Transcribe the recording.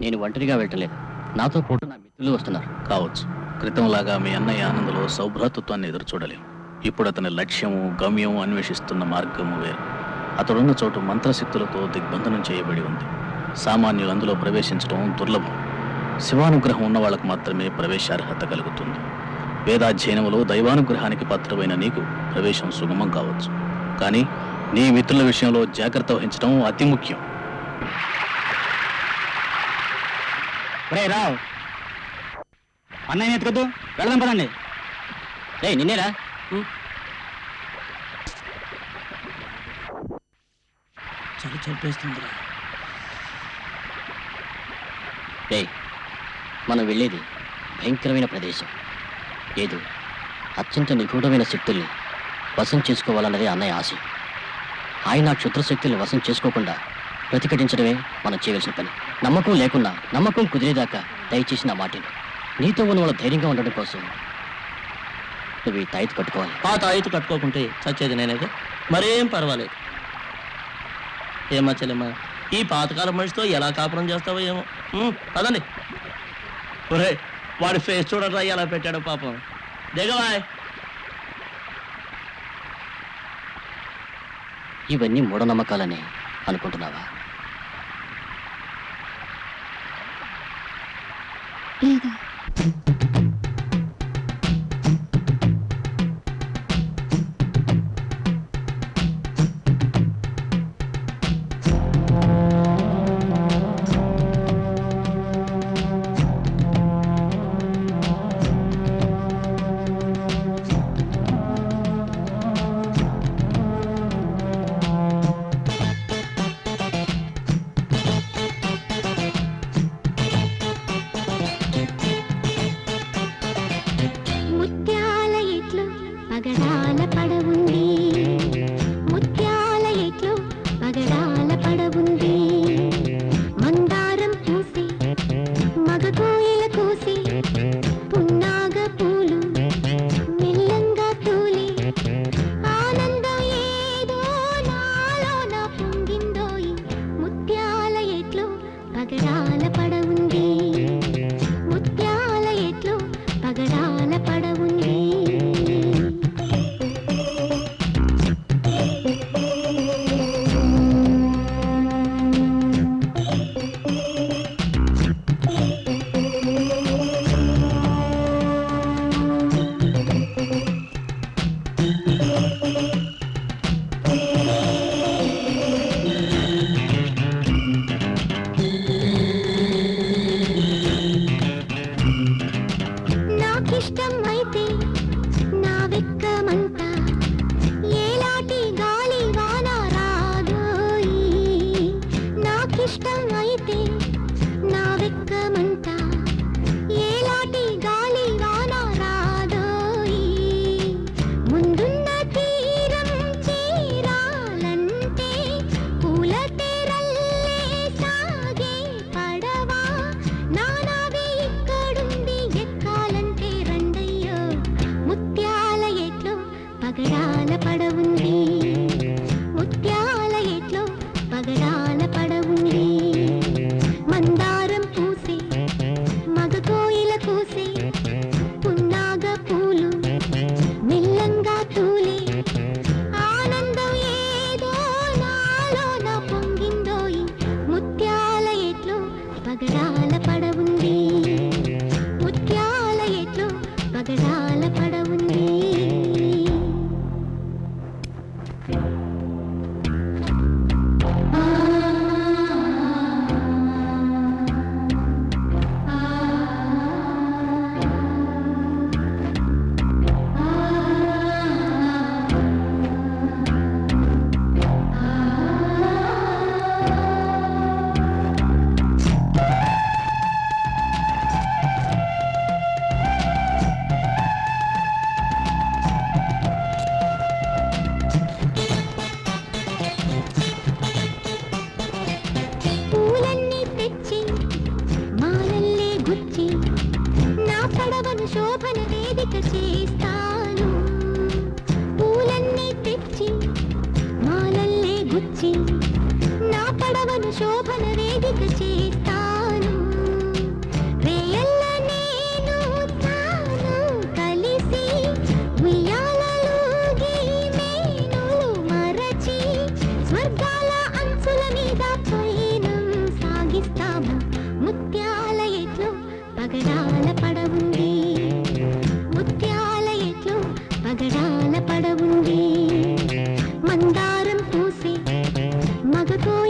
నేను ఒంటరిగా వెళ్ళలేదు నాతో పాటు నా మిత్రులు వస్తున్నారు. కావచ్చు. క్రితంలాగా మీ అన్నయ్య ఆనందలో సౌభ్రాతృత్వాన్ని ఎదురు చూడలేం ఇప్పుడు అతని లక్ష్యము గమ్యము అన్వేషిస్తున్న మార్గము వేరు. అతడున్న చోటు మంత్రశక్తులతో దిగ్బంధనం చేయబడి ఉంది. సామాన్యులు అందులో ప్రవేశించడం దుర్లభం. శివానుగ్రహం ఉన్న వాళ్ళకు మాత్రమే ప్రవేశార్హత కలుగుతుంది. వేదాధ్యయనములో దైవానుగ్రహానికి పాత్రమైన నీకు ప్రవేశం సుగమం కావచ్చు. కానీ నీ మిత్రుల విషయంలో జాగ్రత్త వహించడం అతి ముఖ్యం. రే రావు. అన్నయ్య ఎత్తుకొద్దు వెళదాం పదండి. రే నిన్నేరా? చలి రే మనం వెళ్ళేది భయంకరమైన ప్రదేశం. ఏదో అత్యంత నిగూఢమైన శక్తుల్ని వశం చేసుకోవాలన్నదే అన్నయ్య ఆశ. ఆయన ఆ క్షుద్ర శక్తుల్ని వశం చేసుకోకుండా ప్రతిఘటించడమే మనం చేయవలసిన పని. నమ్మకం లేకున్నా నమ్మకం కుదిరేదాకా దయచేసి నా మాటలు నీతో ఉన్న వాళ్ళ ధైర్యంగా ఉండడం కోసం నువ్వు ఈ తాయితు కట్టుకోవాలి. పాత ఆయుత కట్టుకోకుంటే చచ్చేది నేనేగా? మరేం పర్వాలేదు. ఏమా చెల్లెమ్మా ఈ పాతకాలం మనిషితో ఎలా కాపురం చేస్తావో ఏమో? ఉమ్, పదండి. ఒరే వాడి ఫేస్ చూడరా ఎలా పెట్టాడో పాపం. దిగవాయ్. ఇవన్నీ మూఢనమ్మకాలని అనుకుంటున్నావా? పగడాల పడవుంది. ముత్యాల ఎట్లు పగడాల పడవుంది. మందారం పూసి మగ కోయిల కూసి పున్నాగ పూలు మెల్లంగా తూలి ఆనందం ఏదో నాలో నా పొంగిందోయి ముత్యాల ఎట్లు పగడాల పడవు. Пистолет. ముత్యాల ఎట్లు పగడాల పడవుంది. ముత్యాల ఎట్లు పగడాల పడవుంది. మందారం పూసి మగపోయి